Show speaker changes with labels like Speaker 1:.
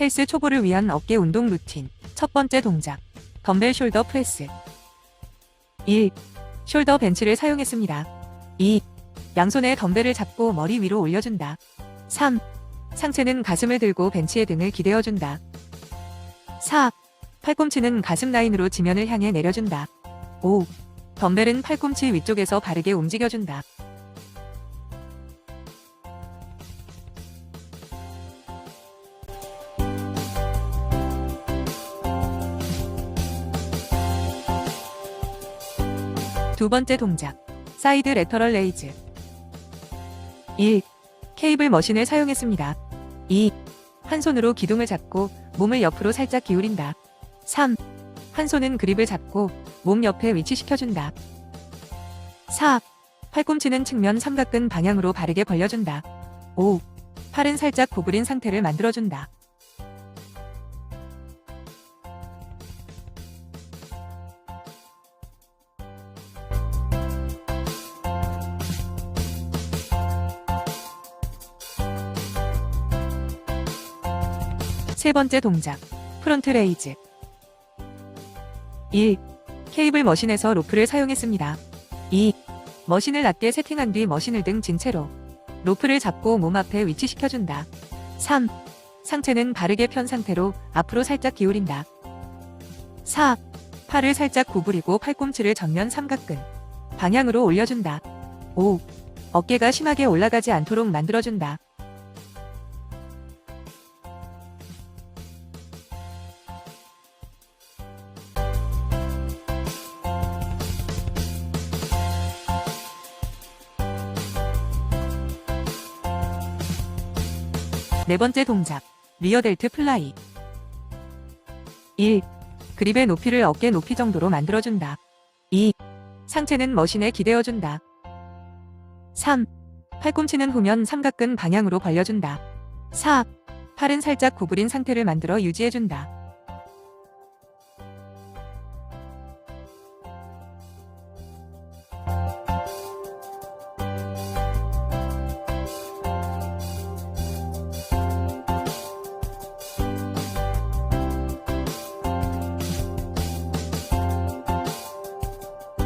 Speaker 1: 헬스 초보를 위한 어깨 운동 루틴. 첫 번째 동작. 덤벨 숄더 프레스. 1. 숄더 벤치를 사용했습니다. 2. 양손에 덤벨을 잡고 머리 위로 올려준다. 3. 상체는 가슴을 들고 벤치의 등을 기대어준다. 4. 팔꿈치는 가슴 라인으로 지면을 향해 내려준다. 5. 덤벨은 팔꿈치 위쪽에서 바르게 움직여준다. 두 번째 동작. 사이드 레터럴 레이즈. 1. 케이블 머신을 사용했습니다. 2. 한 손으로 기둥을 잡고 몸을 옆으로 살짝 기울인다. 3. 한 손은 그립을 잡고 몸 옆에 위치시켜준다. 4. 팔꿈치는 측면 삼각근 방향으로 바르게 벌려준다. 5. 팔은 살짝 구부린 상태를 만들어준다. 세 번째 동작. 프론트 레이즈. 1. 케이블 머신에서 로프를 사용했습니다. 2. 머신을 낮게 세팅한 뒤 머신을 등진 채로 로프를 잡고 몸 앞에 위치시켜준다. 3. 상체는 바르게 편 상태로 앞으로 살짝 기울인다. 4. 팔을 살짝 구부리고 팔꿈치를 전면 삼각근 방향으로 올려준다. 5. 어깨가 심하게 올라가지 않도록 만들어준다. 네 번째 동작. 리어 델트 플라이. 1. 그립의 높이를 어깨 높이 정도로 만들어준다. 2. 상체는 머신에 기대어준다. 3. 팔꿈치는 후면 삼각근 방향으로 벌려준다. 4. 팔은 살짝 구부린 상태를 만들어 유지해준다.